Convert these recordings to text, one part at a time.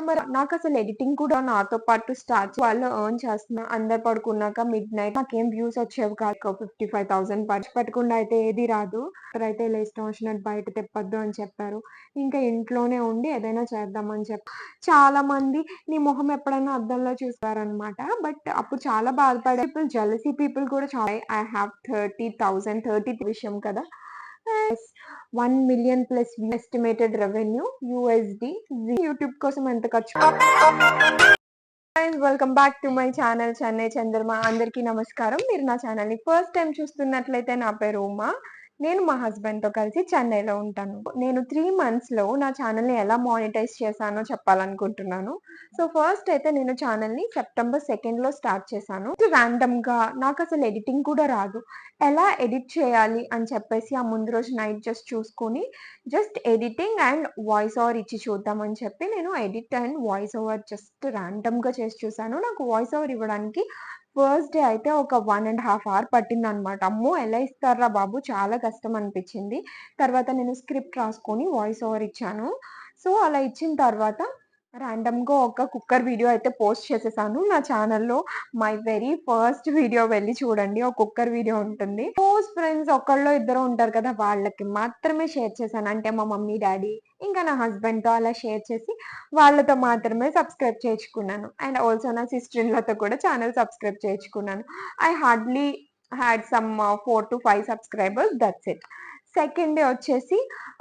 మరి నాకు అసలు ఎడిటింగ్ కూడా నాతో పాటు స్టార్ట్ వాళ్ళు ఎర్న్ చేస్తున్నా. అందరు పడుకున్నాక మిడ్ నైట్ నాకేం వ్యూస్ వచ్చేవి కాదు. ఫిఫ్టీ ఫైవ్ థౌసండ్ పర్చి పెట్టకుండా అయితే ఏది రాదు. అయితే ఇలా ఇష్టం వచ్చినట్టు బయట తెప్పద్దు అని చెప్పారు. ఇంకా ఇంట్లోనే ఉండి ఏదైనా చేద్దామని చెప్పి చాలామంది నీ మొహం ఎప్పుడైనా అద్దంలో చూసారనమాట. బట్ అప్పుడు చాలా బాధపడే పీపుల్ జెలసీ పీపుల్ కూడా చాలా ఐ హ్యాప్ థర్టీ థౌసండ్ థర్టీ విషయం కదా! One million plus estimated revenue USD YouTube కోసం ఎంత ఖర్చు welcome back to my channel Chennai Chandrama అందరికీ నమస్కారం. మీరు నా ఛానల్ని ఫస్ట్ టైం చూస్తున్నట్లయితే నా పేరు ఉమా. నేను మా హస్బెండ్తో కలిసి చెన్నైలో ఉంటాను. నేను త్రీ మంత్స్లో నా ఛానల్ని ఎలా మానిటైజ్ చేశానో చెప్పాలనుకుంటున్నాను. సో ఫస్ట్ అయితే నేను ఛానల్ని సెప్టెంబర్ సెకండ్లో స్టార్ట్ చేశాను. ర్యాండమ్గా నాకు అసలు ఎడిటింగ్ కూడా రాదు. ఎలా ఎడిట్ చేయాలి అని చెప్పేసి ఆ ముందు రోజు నైట్ జస్ట్ చూసుకొని just editing and voice over ఇచ్చి చూద్దామని చెప్పి నేను edit and voice over just ర్యాండమ్గా చేసి చూశాను. నాకు వాయిస్ ఓవర్ ఇవ్వడానికి ఫస్ట్ డే అయితే ఒక వన్ అండ్ హాఫ్ అవర్ పట్టిందనమాట. అమ్మో ఎలా ఇస్తారా బాబు? చాలా కష్టం అనిపించింది. తర్వాత నేను స్క్రిప్ట్ రాసుకొని వాయిస్ ఓవర్ ఇచ్చాను. సో అలా ఇచ్చిన తర్వాత ర్యాండమ్గా ఒక కుక్కర్ వీడియో అయితే పోస్ట్ చేసేసాను. నా ఛానల్లో మై వెరీ ఫస్ట్ వీడియో వెళ్ళి చూడండి. ఒక కుక్కర్ వీడియో ఉంటుంది. క్లోజ్ ఫ్రెండ్స్ ఒకళ్ళు ఇద్దరు ఉంటారు కదా వాళ్ళకి మాత్రమే షేర్ చేశాను. అంటే మా మమ్మీ డాడీ ఇంకా నా హస్బెండ్తో అలా షేర్ చేసి వాళ్ళతో మాత్రమే సబ్స్క్రైబ్ చేయించుకున్నాను. అండ్ ఆల్సో నా సిస్టర్ ఇన్లతో కూడా ఛానల్ సబ్స్క్రైబ్ చేయించుకున్నాను. I hardly had some four to five subscribers that's it second day వచ్చేసి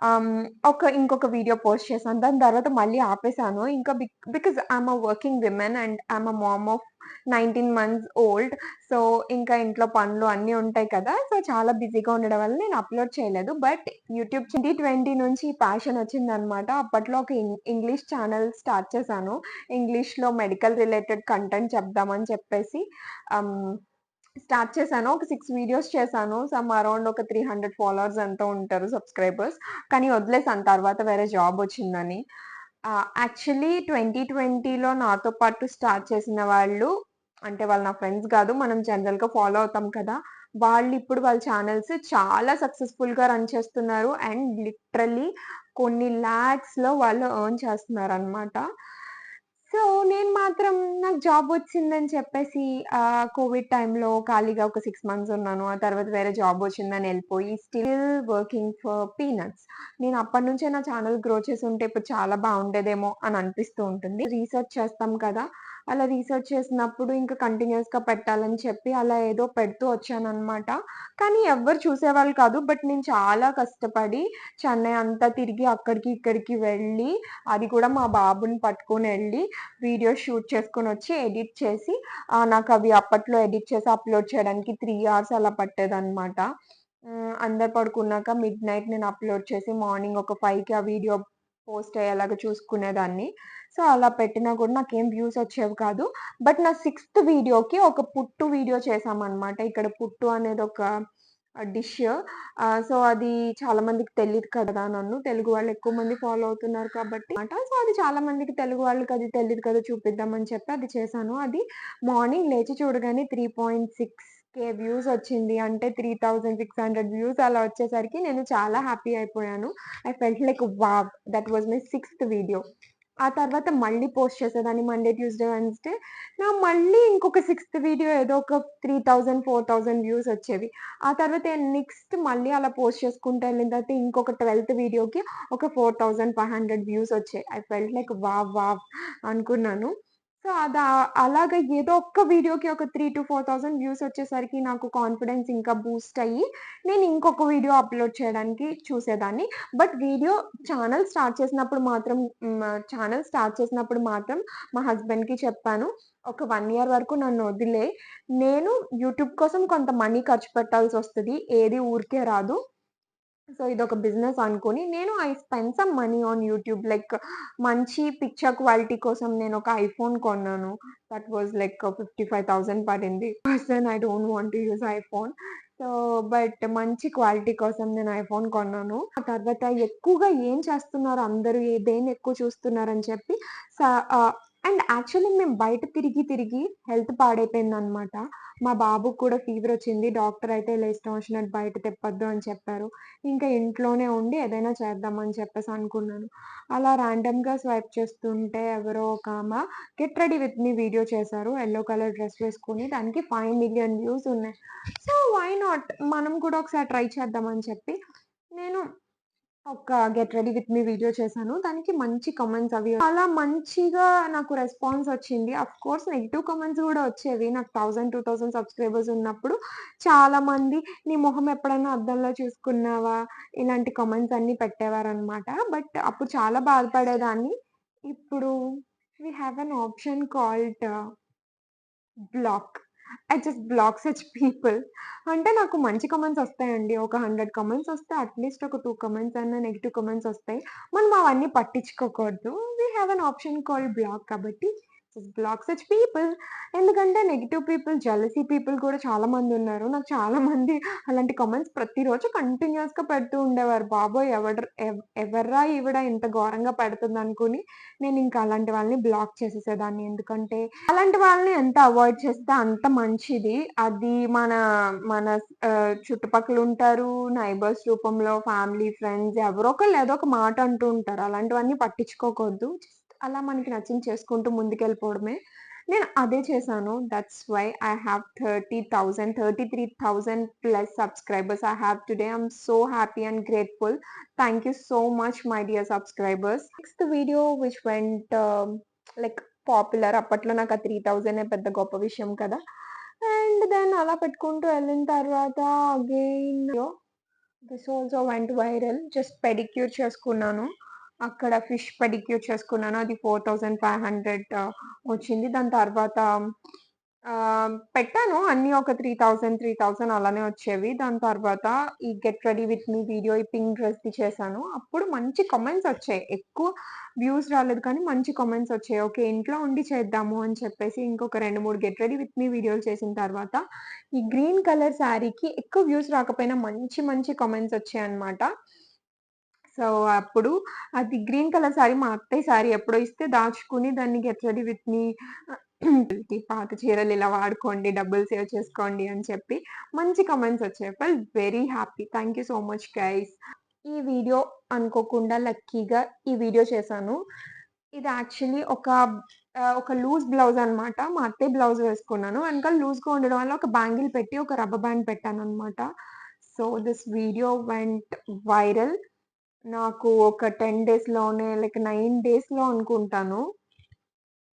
um, ఒక ఇంకొక వీడియో పోస్ట్ చేశాను. దాని తర్వాత మళ్ళీ ఆపేసాను ఇంకా బిక్ because I'm a working women and I'm a mom of nineteen months old so ఇంకా ఇంట్లో పనులు అన్నీ ఉంటాయి కదా. సో చాలా బిజీగా ఉండడం వల్ల నేను అప్లోడ్ చేయలేదు. బట్ యూట్యూబ్ ట్వంటీ ట్వంటీ నుంచి ప్యాషన్ వచ్చిందనమాట అప్పట్లో ఒక ఇంగ్లీష్ ఛానల్ స్టార్ట్ చేశాను. ఇంగ్లీష్లో మెడికల్ రిలేటెడ్ కంటెంట్ చెప్దామని చెప్పేసి um, స్టార్ట్ చేశాను. ఒక సిక్స్ వీడియోస్ చేశాను. సమ్ అరౌండ్ ఒక త్రీ హండ్రెడ్ ఫాలోవర్స్ ఎంత ఉంటారు సబ్స్క్రైబర్స్ కానీ వదిలేసాను తర్వాత వేరే జాబ్ వచ్చిందని. యాక్చువల్లీ ట్వంటీ ట్వంటీలో నాతో పాటు స్టార్ట్ చేసిన వాళ్ళు అంటే వాళ్ళు నా ఫ్రెండ్స్ కాదు మనం జనరల్గా ఫాలో అవుతాం కదా. వాళ్ళు ఇప్పుడు వాళ్ళ ఛానల్స్ చాలా సక్సెస్ఫుల్గా రన్ చేస్తున్నారు. అండ్ లిటరల్లీ కొన్ని ల్యాక్స్లో వాళ్ళు ఎర్న్ చేస్తున్నారు అనమాట సో నేను మాత్రం నాకు జాబ్ వచ్చిందని చెప్పేసి కోవిడ్ టైంలో ఖాళీగా ఒక సిక్స్ మంత్స్ ఉన్నాను. ఆ తర్వాత వేరే జాబ్ వచ్చిందని వెళ్ళిపోయి స్టిల్ వర్కింగ్ ఫర్ పీనట్స్. నేను అప్పటినుంచే నా ఛానల్ గ్రో చేసి ఉంటే ఇప్పుడు చాలా బాగుండేదేమో అని అనిపిస్తూ ఉంటుంది. రీసెర్చ్ చేస్తాం కదా! అలా రీసెర్చ్ చేసినప్పుడు ఇంకా కంటిన్యూస్గా పెట్టాలని చెప్పి అలా ఏదో పెడుతూ వచ్చానమాట కానీ ఎవ్వరు చూసేవాళ్ళు కాదు. బట్ నేను చాలా కష్టపడి చెన్నై అంతా తిరిగి అక్కడికి, ఇక్కడికి వెళ్ళి అది కూడా మా బాబుని పట్టుకొని వెళ్ళి వీడియో షూట్ చేసుకొని వచ్చి ఎడిట్ చేసి నాకు అవి అప్పట్లో ఎడిట్ చేసి అప్‌లోడ్ చేయడానికి త్రీ అవర్స్ అలా పట్టేదనమాట. అందరు పడుకున్నాక మిడ్ నైట్ నేను అప్‌లోడ్ చేసి మార్నింగ్ ఒక ఫైవ్కి ఆ వీడియో పోస్ట్ అయ్యేలాగా చూసుకునేదాన్ని. సో, అలా పెట్టినా కూడా నాకేం వ్యూస్ వచ్చేవి కాదు. బట్ నా సిక్స్త్ వీడియోకి ఒక పుట్టు వీడియో చేశామనమాట. ఇక్కడ పుట్టు అనేది ఒక డిష్. సో, అది చాలా మందికి కదా నన్ను. తెలుగు వాళ్ళు ఎక్కువ మంది ఫాలో అవుతున్నారు కాబట్టి అనమాట సో, అది చాలా మందికి తెలుగు వాళ్ళకి అది తెలియదు కదా చూపిద్దామని చెప్పి అది చేశాను. అది మార్నింగ్ లేచి చూడగానే 3.6 కే వ్యూస్ వచ్చింది. అంటే 3600 వ్యూస్ అలా వచ్చేసరికి నేను చాలా హ్యాపీ అయిపోయాను. I felt like wow! That was my sixth video. ఆ తర్వాత మళ్ళీ పోస్ట్ చేసేదాన్ని మండే, ట్యూస్‌డే, వెన్స్డే నా మళ్ళీ ఇంకొక సిక్స్త్ వీడియో ఏదో ఒక 3000, 4000 వ్యూస్ వచ్చేవి. ఆ తర్వాత నెక్స్ట్ మళ్ళీ అలా పోస్ట్ చేసుకుంటూ వెళ్ళిన తర్వాత ఇంకొక 12థ్ వీడియోకి ఒక 4500 వ్యూస్ వచ్చాయి. I felt like wow! Wow! అనుకున్నాను. సో, అది అలాగా ఏదో ఒక్క వీడియోకి ఒక 3000-4000 వ్యూస్ వచ్చేసరికి నాకు కాన్ఫిడెన్స్ ఇంకా బూస్ట్ అయ్యి నేను ఇంకొక వీడియో అప్‌లోడ్ చేయడానికి చూసేదాన్ని. బట్ వీడియో ఛానల్ స్టార్ట్ చేసినప్పుడు మాత్రం ఛానల్ స్టార్ట్ చేసినప్పుడు మాత్రం మా హస్బెండ్‌కి చెప్పాను. ఒక వన్ ఇయర్ వరకు నన్ను వదిలే నేను యూట్యూబ్ కోసం కొంత మనీ ఖర్చు పెట్టాల్సి వస్తుంది ఏది ఊరికే రాదు. సో, ఇది ఒక బిజినెస్ అనుకుని నేను I spend some money on YouTube like మంచి పిక్చర్ క్వాలిటీ కోసం నేను ఒక ఐఫోన్ కొన్నాను. దట్ వాజ్ లైక్ 55,000 పడింది. Person I don't want to use iPhone. So, but మంచి క్వాలిటీ కోసం నేను ఐఫోన్ కొన్నాను. ఆ తర్వాత ఎక్కువగా ఏం చేస్తున్నారు అందరూ ఏ దేన్ని ఎక్కువ చూస్తున్నారని చెప్పి అండ్ యాక్చువల్లీ మేము బయట తిరిగి తిరిగి హెల్త్ పాడైపోయింది అనమాట మా బాబుకు కూడా ఫీవర్ వచ్చింది. డాక్టర్ అయితే ఇలా ఇష్టం వచ్చినట్టు బయట తెప్పద్దు అని చెప్పారు. ఇంకా ఇంట్లోనే ఉండి ఏదైనా చేద్దామని చెప్పేసి అనుకున్నాను. అలా ర్యాండమ్‌గా స్వైప్ చేస్తుంటే ఎవరో ఒకామ get ready with me video చేశారు. ఎల్లో కలర్ డ్రెస్ వేసుకొని దానికి ఫైవ్ మిలియన్ వ్యూస్ ఉన్నాయి. సో వై నాట్ మనం కూడా ఒకసారి ట్రై చేద్దామని చెప్పి నేను ఒక get ready with me video చేశాను. దానికి మంచి కామెంట్స్ అవి చాలా మంచిగా నాకు రెస్పాన్స్ వచ్చింది. అఫ్ కోర్స్ నెగిటివ్ కమెంట్స్ కూడా వచ్చేవి. నాకు థౌజండ్ టూ థౌజండ్ సబ్స్క్రైబర్స్ ఉన్నప్పుడు చాలామంది నీ మొహం ఎప్పుడైనా అద్దంలో చూసుకున్నావా? ఇలాంటి కామెంట్స్ అన్నీ పెట్టేవారనమాట. బట్ అప్పుడు చాలా బాధపడేదాన్ని. ఇప్పుడు we have an option called block. I just block such people. అంటే నాకు మంచి కమెంట్స్ వస్తాయండి. ఒక హండ్రెడ్ కమెంట్స్ వస్తే అట్‌లీస్ట్ ఒక 2 కామెంట్స్ అన్నా నెగిటివ్ కమెంట్స్ వస్తాయి. మనం అవన్నీ పట్టించుకోకూడదు. We have an option called block కాబట్టి బ్లాక్ సచ్ పీపుల్. ఎందుకంటే నెగిటివ్ పీపుల్, జెలసీ పీపుల్ కూడా చాలా మంది ఉన్నారు నాకు చాలా మంది అలాంటి కామెంట్స్ ప్రతిరోజు కంటిన్యూస్గా పెడుతూ ఉండేవారు. బాబోయ్! ఎవడ ఎవ్ ఎవర్రా ఈవిడ ఇంత ఘోరంగా పడుతుందనుకొని నేను ఇంకా అలాంటి వాళ్ళని బ్లాక్ చేసేసేదాన్ని. ఎందుకంటే అలాంటి వాళ్ళని ఎంత అవాయిడ్ చేస్తే అంత మంచిది. అది మన మన చుట్టుపక్కల ఉంటారు. నైబర్స్ రూపంలో ఫ్యామిలీ, ఫ్రెండ్స్ ఎవరో ఒకళ్ళు ఏదో ఒక మాట అంటూ ఉంటారు. అలాంటివన్నీ పట్టించుకోకూడదు. అలా మనకి నచ్చింది చేసుకుంటూ ముందుకెళ్ళిపోవడమే. నేను అదే చేశాను. That's why I have thirty thousand thirty three thousand plus subscribers I have today. I'm so happy and grateful. Thank you so much my dear subscribers. Next video which went like popular అప్పట్లో నాకు ఆ 3000 పెద్ద గొప్ప విషయం కదా! And then అలా పెట్టుకుంటూ వెళ్ళిన తర్వాత again this also went viral. Just pedicure చేసుకున్నాను. అక్కడ ఫిష్ పెడిక్యూర్ చేసుకున్నాను. అది 4500 వచ్చింది. దాని తర్వాత పెట్టాను అన్నీ ఒక 3000, 3000 అలానే వచ్చేవి. దాని తర్వాత ఈ get ready with me video ఈ పింక్ డ్రెస్‌ది చేశాను. అప్పుడు మంచి కామెంట్స్ వచ్చాయి. ఎక్కువ వ్యూస్ రాలేదు కానీ మంచి కామెంట్స్ వచ్చాయి. ఓకే. ఇంట్లో ఉండి చేద్దాము అని చెప్పేసి ఇంకొక 2, 3 గెట్ రెడీ విత్ మీ వీడియోలు చేసిన తర్వాత ఈ గ్రీన్ కలర్ శారీకి ఎక్కువ వ్యూస్ రాకపోయినా మంచి మంచి కామెంట్స్ వచ్చాయన్నమాట. సో, అప్పుడు అది గ్రీన్ కలర్ శారీ మా అత్తయ్య శారీ ఎప్పుడో ఇస్తే దాచుకుని దాన్ని గెట్ రెడీ విత్ మీ పాత చీరలు ఇలా వాడుకోండి. డబ్బులు సేవ్ చేసుకోండి అని చెప్పి మంచి కమెంట్స్ వచ్చాయి. Felt very happy. Thank you so much guys. ఈ వీడియో అనుకోకుండా లక్కీగా ఈ వీడియో చేశాను. ఇది యాక్చువల్లీ ఒక ఒక లూజ్ బ్లౌజ్ అనమాట. మా అత్తయ్య బ్లౌజ్ వేసుకున్నాను. వెనక లూజ్‌గా ఉండడం వల్ల ఒక బ్యాంగిల్ పెట్టి ఒక rubber band పెట్టాననమాట. So, this video went viral. నాకు ఒక 10 డేస్‌లోనే లైక్ 9 డేస్‌లో అనుకుంటాను.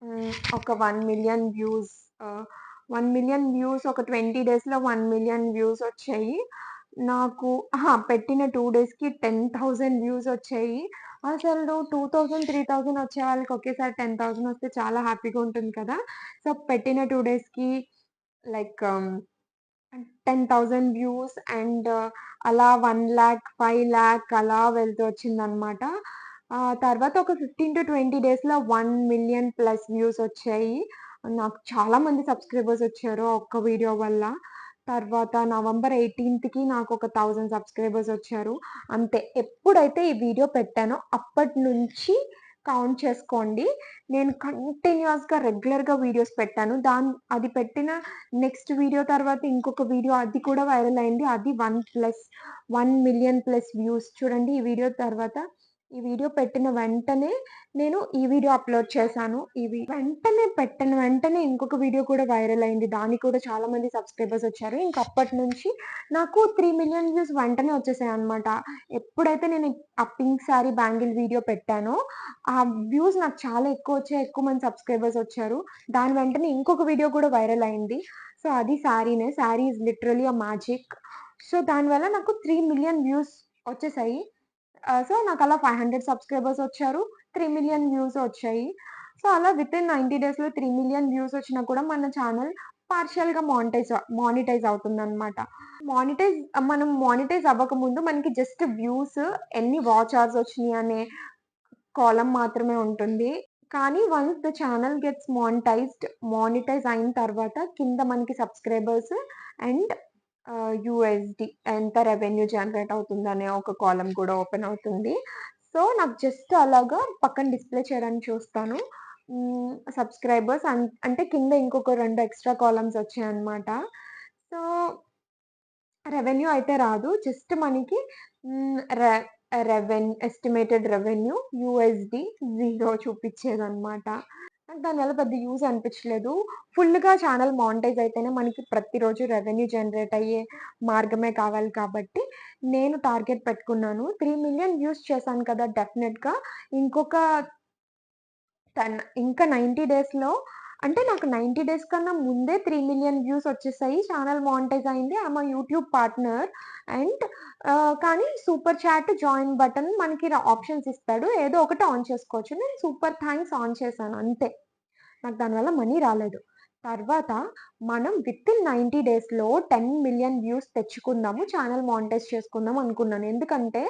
హ్మ్. ఒక 1,000,000 వ్యూస్ ఆహ్, 1,000,000 వ్యూస్ ఒక 20 డేస్‌లో 1,000,000 వ్యూస్ వచ్చాయి. నాకు అహా! పెట్టిన 2 డేస్‌కి 10,000 వ్యూస్ వచ్చాయి. అసలు 2000, 3000 వచ్చే వాళ్ళకి ఒకేసారి 10,000 వస్తే చాలా హ్యాపీగా ఉంటుంది కదా! సో, పెట్టిన 2 డేస్‌కి లైక్ 10,000 వ్యూస్ అండ్ అలా వన్ ల్యాక్ ఫైవ్ ల్యాక్ అలా వెళ్తూ వచ్చిందనమాట. తర్వాత ఒక 15-20 డేస్‌లో వన్ మిలియన్ ప్లస్ వ్యూస్ వచ్చాయి. నాకు చాలా మంది సబ్స్క్రైబర్స్ వచ్చారు ఒక్క వీడియో వల్ల. తర్వాత నవంబర్ 18థ్‌కి నాకు ఒక థౌజండ్ సబ్స్క్రైబర్స్ వచ్చారు. అంతే. ఎప్పుడైతే ఈ వీడియో పెట్టానో అప్పటి నుంచి కౌంట్ చేసుకోండి. నేను కంటిన్యూస్గా రెగ్యులర్‌గా వీడియోస్ పెట్టాను. దాని అది పెట్టిన నెక్స్ట్ వీడియో తర్వాత ఇంకొక వీడియో అది కూడా వైరల్ అయింది. అది one plus one million plus views. చూడండి ఈ వీడియో తర్వాత ఈ వీడియో పెట్టిన వెంటనే నేను ఈ వీడియో అప్‌లోడ్ చేశాను. ఇవి వెంటనే పెట్టిన వెంటనే ఇంకొక వీడియో కూడా వైరల్ అయింది. దానికి కూడా చాలా మంది సబ్స్క్రైబర్స్ వచ్చారు. ఇంక అప్పటి నుంచి నాకు త్రీ మిలియన్ వ్యూస్ వెంటనే వచ్చేసాయి అనమాట ఎప్పుడైతే నేను ఆ పింక్ శారీ బ్యాంగిల్ వీడియో పెట్టానో ఆ వ్యూస్ నాకు చాలా ఎక్కువ వచ్చాయి. ఎక్కువ మంది సబ్స్క్రైబర్స్ వచ్చారు. దాని వెంటనే ఇంకొక వీడియో కూడా వైరల్ అయింది. సో, అది శారీనే. Sari is literally a magic. So, దానివల్ల నాకు త్రీ మిలియన్ వ్యూస్ వచ్చేసాయి. Uh, సో నాకు అలా ఫైవ్ హండ్రెడ్ సబ్స్క్రైబర్స్ వచ్చారు. 3,000,000 వ్యూస్ వచ్చాయి. సో, అలా విత్ ఇన్ నైంటీ డేస్‌లో త్రీ మిలియన్ వ్యూస్ వచ్చినా కూడా మన ఛానల్ పార్షియల్‌గా మానిటైజ్ మానిటైజ్ అవుతుంది అనమాట మానిటైజ్ మనం మానిటైజ్ అవ్వకముందు మనకి జస్ట్ వ్యూస్ ఎన్ని వాచ్ అవర్స్ వచ్చినాయి అనే కాలం మాత్రమే ఉంటుంది. కానీ once the channel gets monetized monetize అయిన తర్వాత కింద మనకి సబ్స్క్రైబర్స్ అండ్ ఆహ్, యూఎస్‌డి ఎంత రెవెన్యూ జనరేట్ అవుతుందనే ఒక కాలమ్ కూడా ఓపెన్ అవుతుంది. సో, నాకు జస్ట్ అలాగా పక్కన డిస్‌ప్లే చేయడానికి చూస్తాను. హ్మ్. సబ్స్క్రైబర్స్ అన్ అంటే కింద ఇంకొక 2 ఎక్స్‌ట్రా కాలమ్స్ వచ్చాయన్నమాట. సో రెవెన్యూ అయితే రాదు. జస్ట్ మనకి హ్మ్. రె రెవెన్ ఎస్టిమేటెడ్ రెవెన్యూ యూఎస్‌డి 0 చూపిచ్చేదన్నమాట. నాకు దానివల్ల పెద్ద యూజ్ అనిపించలేదు. ఫుల్‌గా ఛానల్ మానిటైజ్ అయితేనే మనకి ప్రతిరోజు రెవెన్యూ జనరేట్ అయ్యే మార్గమే కావాలి కాబట్టి, నేను టార్గెట్ పెట్టుకున్నాను. త్రీ మిలియన్ వ్యూస్ చేశాను కదా! డెఫినెట్‌గా ఇంకొక టెన్ ఇంకా 90 డేస్‌లో అంటే నాకు 90 డేస్ కన్నా ముందే త్రీ మిలియన్ వ్యూస్ వచ్చేసాయి. ఛానల్ మానిటైజ్ అయింది. ఆమె యూట్యూబ్ పార్ట్నర్ అండ్ కానీ సూపర్ చాట్, జాయిన్ బటన్ మనకి ఆప్షన్స్ ఇస్తాడు. ఏదో ఒకటి ఆన్ చేసుకోవచ్చు. నేను సూపర్ థ్యాంక్స్ ఆన్ చేశాను అంతే. నాకు దానివల్ల మనీ రాలేదు. తర్వాత మనం వితిన్ 90 డేస్‌లో టెన్ మిలియన్ వ్యూస్ తెచ్చుకుందాము. ఛానల్ మానిటైజ్ చేసుకుందాం అనుకున్నాను. ఎందుకంటే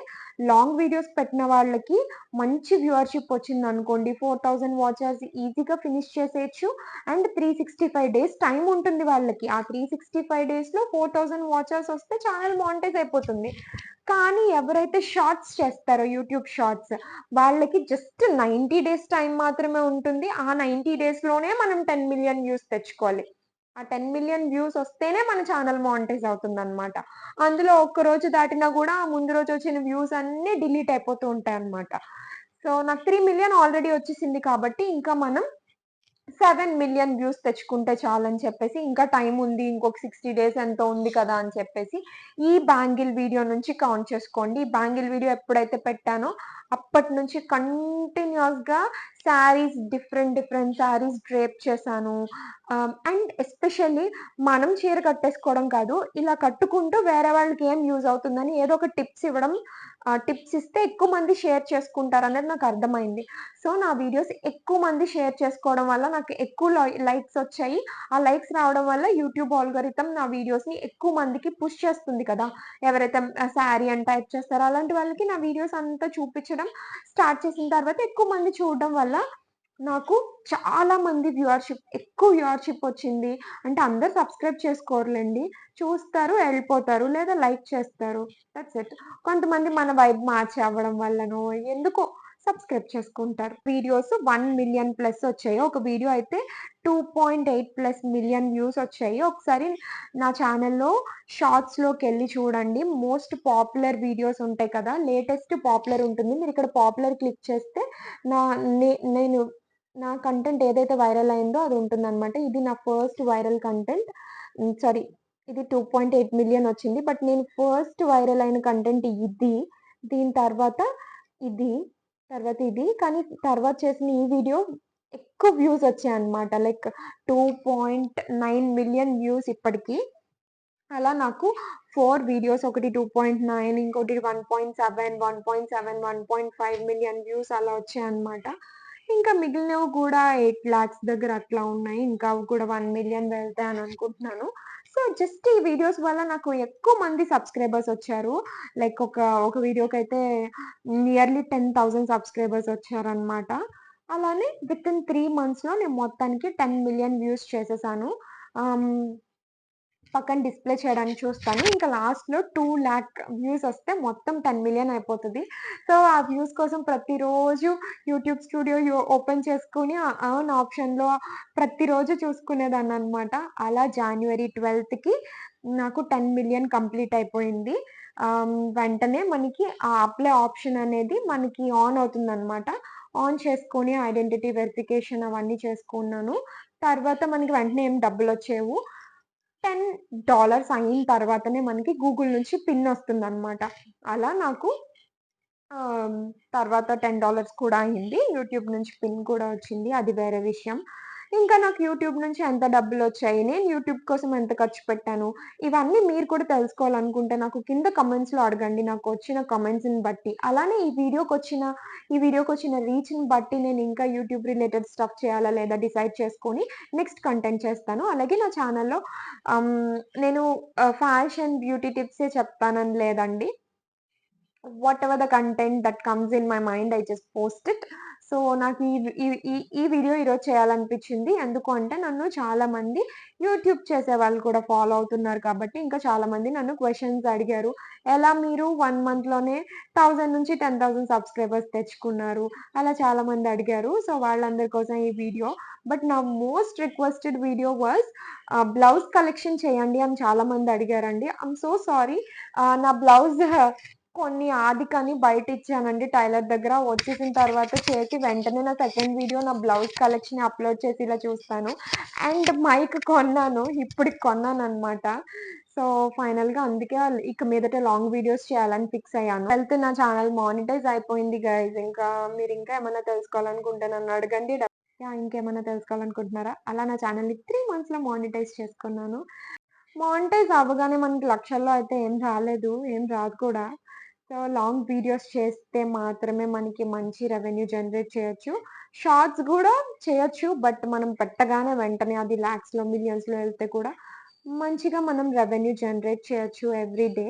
లాంగ్ వీడియోస్ పెట్టిన వాళ్ళకి మంచి వ్యూవర్‌షిప్ వచ్చిందనుకోండి 4,000 వాచర్స్ ఈజీగా ఫినిష్ చేసేయచ్చు అండ్ 365 డేస్ టైం ఉంటుంది వాళ్ళకి. ఆ 365 డేస్‌లో 4,000 వాచర్స్ వస్తే ఛానల్ మానిటైజ్ అయిపోతుంది. కానీ ఎవరైతే షార్ట్స్ చేస్తారో యూట్యూబ్ షార్ట్స్ వాళ్ళకి జస్ట్ 90 డేస్ టైం మాత్రమే ఉంటుంది. ఆ 90 డేస్‌లోనే మనం టెన్ మిలియన్ వ్యూస్ తెచ్చుకోవాలి. ఆ టెన్ మిలియన్ వ్యూస్ వస్తేనే మన ఛానల్ మానిటైజ్ అవుతుందన్నమాట. అందులో ఒక్క రోజు దాటినా కూడా ఆ ముందు రోజు వచ్చిన వ్యూస్ అన్నీ డిలీట్ అయిపోతూ ఉంటాయి అనమాట సో నాకు త్రీ మిలియన్ ఆల్రెడీ వచ్చేసింది కాబట్టి ఇంకా మనం సెవెన్ మిలియన్ వ్యూస్ తెచ్చుకుంటే చాలని చెప్పేసి ఇంకా టైం ఉంది. ఇంకొక 60 డేస్ ఎంతో ఉంది కదా! అని చెప్పేసి ఈ బ్యాంగిల్ వీడియో నుంచి కౌంట్ చేసుకోండి. ఈ బ్యాంగిల్ వీడియో ఎప్పుడైతే పెట్టానో అప్పటి నుంచి కంటిన్యూస్గా saris different different saris drape చేశాను. Um, అండ్ ఎస్పెషల్లీ మనం చీర కట్టేసుకోవడం కాదు. ఇలా కట్టుకుంటూ వేరే వాళ్ళకి ఏం యూజ్ అవుతుందని ఏదో ఒక టిప్స్ ఇవ్వడం టిప్స్ ఇస్తే ఎక్కువ మంది షేర్ చేసుకుంటారనేది నాకు అర్థమైంది. సో నా వీడియోస్ ఎక్కువ మంది షేర్ చేసుకోవడం వల్ల నాకు ఎక్కువ లై లైక్స్ వచ్చాయి. ఆ లైక్స్ రావడం వల్ల యూట్యూబ్ ఆల్గరితం నా వీడియోస్‌ని ఎక్కువ మందికి పుష్ చేస్తుంది కదా! ఎవరైతే శారీ అని టైప్ చేస్తారో అలాంటి వాళ్ళకి నా వీడియోస్ అంతా చూపించడం స్టార్ట్ చేసిన తర్వాత ఎక్కువ మంది చూడడం వల్ల నాకు చాలా మంది వ్యూవర్‌షిప్ ఎక్కువ వ్యూవర్‌షిప్ వచ్చింది. అంటే అందరూ సబ్స్క్రైబ్ చేసుకోరులేండి చూస్తారు, వెళ్ళిపోతారు లేదా లైక్ చేస్తారు. That's it. కొంతమంది మన వైబ్ మార్చి అవ్వడం వల్లనో ఎందుకో సబ్స్క్రైబ్ చేసుకుంటారు. వీడియోస్ వన్ మిలియన్ ప్లస్ వచ్చాయి. ఒక వీడియో అయితే 2.8 ప్లస్ మిలియన్ వ్యూస్ వచ్చాయి. ఒకసారి నా ఛానల్లో షార్ట్స్లోకి వెళ్ళి చూడండి. మోస్ట్ పాపులర్ వీడియోస్ ఉంటాయి కదా! లేటెస్ట్ పాపులర్ ఉంటుంది. మీరు ఇక్కడ పాపులర్ క్లిక్ చేస్తే నా నే నేను నా కంటెంట్ ఏదైతే వైరల్ అయిందో అది ఉంటుందన్నమాట. ఇది నా first viral content. Hmm. Sorry ఇది 2.8 మిలియన్ వచ్చింది. బట్ నేను ఫస్ట్ వైరల్ అయిన కంటెంట్ ఇది. దీని తర్వాత ఇది. తర్వాత ఇది. కానీ తర్వాత చేసిన ఈ వీడియో ఎక్కువ వ్యూస్ వచ్చాయన్నమాట. లైక్ 2.9 మిలియన్ వ్యూస్ ఇప్పటికి. అలా నాకు 4 వీడియోస్ ఒకటి 2.9 ఇంకోటి 1.7, 1.7, 1.5 మిలియన్ వ్యూస్ అలా వచ్చాయన్నమాట. ఇంకా మిగిలినవి కూడా 8,00,000 దగ్గర అట్లా ఉన్నాయి. ఇంకా అవి కూడా 1,000,000 వెళ్తాయని అనుకుంటున్నాను. సో జస్ట్ ఈ వీడియోస్ వల్ల నాకు ఎక్కువ మంది సబ్స్క్రైబర్స్ వచ్చారు. లైక్ ఒక ఒక అయితే నియర్లీ 10,000 సబ్స్క్రైబర్స్ వచ్చారనమాట అలానే విత్ ఇన్ త్రీ మంత్స్‌లో నేను మొత్తానికి టెన్ మిలియన్ వ్యూస్ చేసేసాను. పక్కన డిస్‌ప్లే చేయడానికి చూస్తాను. ఇంకా లాస్ట్‌లో టూ ల్యాక్ వ్యూస్ వస్తే మొత్తం టెన్ మిలియన్ అయిపోతుంది సో ఆ వ్యూస్ కోసం ప్రతిరోజు యూట్యూబ్ స్టూడియో ఓపెన్ చేసుకొని ఆన్ ఆప్షన్‌లో ప్రతిరోజు చూసుకునేదాన్ని అనమాట అలా జాన్యువరి 12కి నాకు టెన్ మిలియన్ కంప్లీట్ అయిపోయింది. వెంటనే మనకి ఆ అప్లై ఆప్షన్ అనేది మనకి ఆన్ అవుతుందన్నమాట. ఆన్ చేసుకొని ఐడెంటిటీ వెరిఫికేషన్ అవన్నీ చేసుకున్నాను. తర్వాత మనకి వెంటనే ఏం డబ్బులు వచ్చేవు టెన్ డాలర్స్ అయిన తర్వాతనే మనకి గూగుల్ నుంచి పిన్ వస్తుందన్నమాట. అలా నాకు తర్వాత $10 కూడా అయింది. యూట్యూబ్ నుంచి పిన్ కూడా వచ్చింది. అది వేరే విషయం. ఇంకా నాకు యూట్యూబ్ నుంచి ఎంత డబ్బులు వచ్చాయి నేను యూట్యూబ్ కోసం ఎంత ఖర్చు పెట్టాను, ఇవన్నీ మీరు కూడా తెలుసుకోవాలనుకుంటే నాకు కింద కమెంట్స్లో అడగండి. నాకు వచ్చిన కమెంట్స్ని బట్టి. అలానే ఈ వీడియోకి వచ్చిన ఈ వీడియోకి వచ్చిన రీచ్‌ని బట్టి నేను ఇంకా యూట్యూబ్ రిలేటెడ్ స్టఫ్ చేయాలా లేదా డిసైడ్ చేసుకొని నెక్స్ట్ కంటెంట్ చేస్తాను. అలాగే నా ఛానల్లో um, నేను ఫ్యాషన్, బ్యూటీ టిప్సే చెప్తానని లేదండి. Whatever the content that comes in my mind I just post it. So నాకు ఈ ఈ ఈ- ఈ వీడియో ఈరోజు చేయాలనిపించింది. ఎందుకు అంటే నన్ను చాలా మంది యూట్యూబ్ చేసే వాళ్ళు కూడా ఫాలో అవుతున్నారు కాబట్టి ఇంకా చాలా మంది నన్ను క్వశ్చన్స్ అడిగారు. ఎలా మీరు వన్ మంత్లోనే థౌజండ్ నుంచి టెన్ థౌసండ్ సబ్స్క్రైబర్స్ తెచ్చుకున్నారు? అలా చాలా మంది అడిగారు. సో వాళ్ళందరి కోసం ఈ వీడియో. బట్ నా most requested video was blouse collection చేయండి అని చాలా మంది అడిగారండి ఐమ్ సో సారీ నా బ్లౌజ్ కొన్ని ఆదికని బయట ఇచ్చానండి టైలర్ దగ్గర వచ్చేసిన తర్వాత చేసి వెంటనే నా సెకండ్ వీడియో నా బ్లౌజ్ కలెక్షన్ అప్లోడ్ చేసి ఇలా చూస్తాను. అండ్ మైక్ కొన్నాను ఇప్పటికి కొన్నాను అనమాట సో ఫైనల్గా అందుకే ఇక మీదట లాంగ్ వీడియోస్ చేయాలని ఫిక్స్ అయ్యాను. వెళ్తే నా ఛానల్ మానిటైజ్ అయిపోయింది గైజ్ ఇంకా మీరు ఇంకా ఏమైనా తెలుసుకోవాలనుకుంటే నన్ను అడగండి. ఇంకేమైనా తెలుసుకోవాలనుకుంటున్నారా? అలా నా ఛానల్ని త్రీ మంత్స్లో మానిటైజ్ చేసుకున్నాను. మానిటైజ్ అవ్వగానే మనకి లక్షల్లో అయితే ఏం రాలేదు ఏం రాదు కూడా. సో లాంగ్ వీడియోస్ చేస్తే మాత్రమే మనకి మంచి రెవెన్యూ జనరేట్ చేయొచ్చు. షార్ట్స్ కూడా చేయొచ్చు బట్ మనం పెట్టగానే వెంటనే అది ల్యాక్స్లో మిలియన్స్లో వెళ్తే కూడా మంచిగా మనం రెవెన్యూ జనరేట్ చేయొచ్చు ఎవ్రీ డే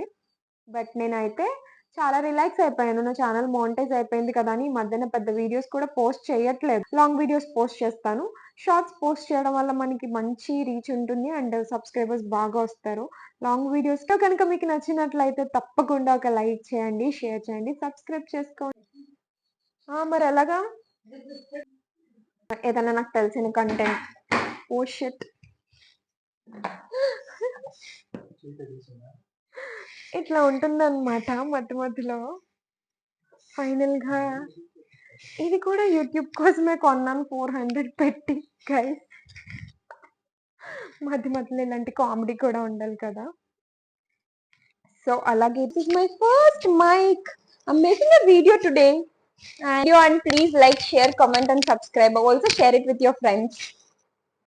బట్ నేనైతే చాలా రిలాక్స్ అయిపోయాను. నా ఛానల్ మోనిటైజ్ అయిపోయింది కదా అని ఈ మధ్యన పెద్ద వీడియోస్ కూడా పోస్ట్ చేయట్లేదు. లాంగ్ వీడియోస్ పోస్ట్ చేస్తాను. షార్ట్స్ పోస్ట్ చేయడం వల్ల మనకి మంచి రీచ్ ఉంటుంది అండ్ సబ్స్క్రైబర్స్ బాగా వస్తారు. లాంగ్ వీడియోస్లో కనుక మీకు నచ్చినట్లయితే తప్పకుండా ఒక లైక్ చేయండి షేర్ చేయండి సబ్స్క్రైబ్ చేసుకోండి. మరి ఎలాగా? ఏదైనా నాకు తెలిసిన కంటెంట్ ఓ షిట్ ఇట్లా ఉంటుందన్నమాట మధ్య మధ్యలో. ఫైనల్గా ఇది కూడా యూట్యూబ్ కోసమే కొన్నాను ఫోర్ హండ్రెడ్ పెట్టి గైస్ మధ్య మధ్యలో ఇలాంటి కామెడీ కూడా ఉండాలి కదా. సో అలాగే it is my first mic I'm making a video today and and please like share comment and subscribe. Also share it with your friends.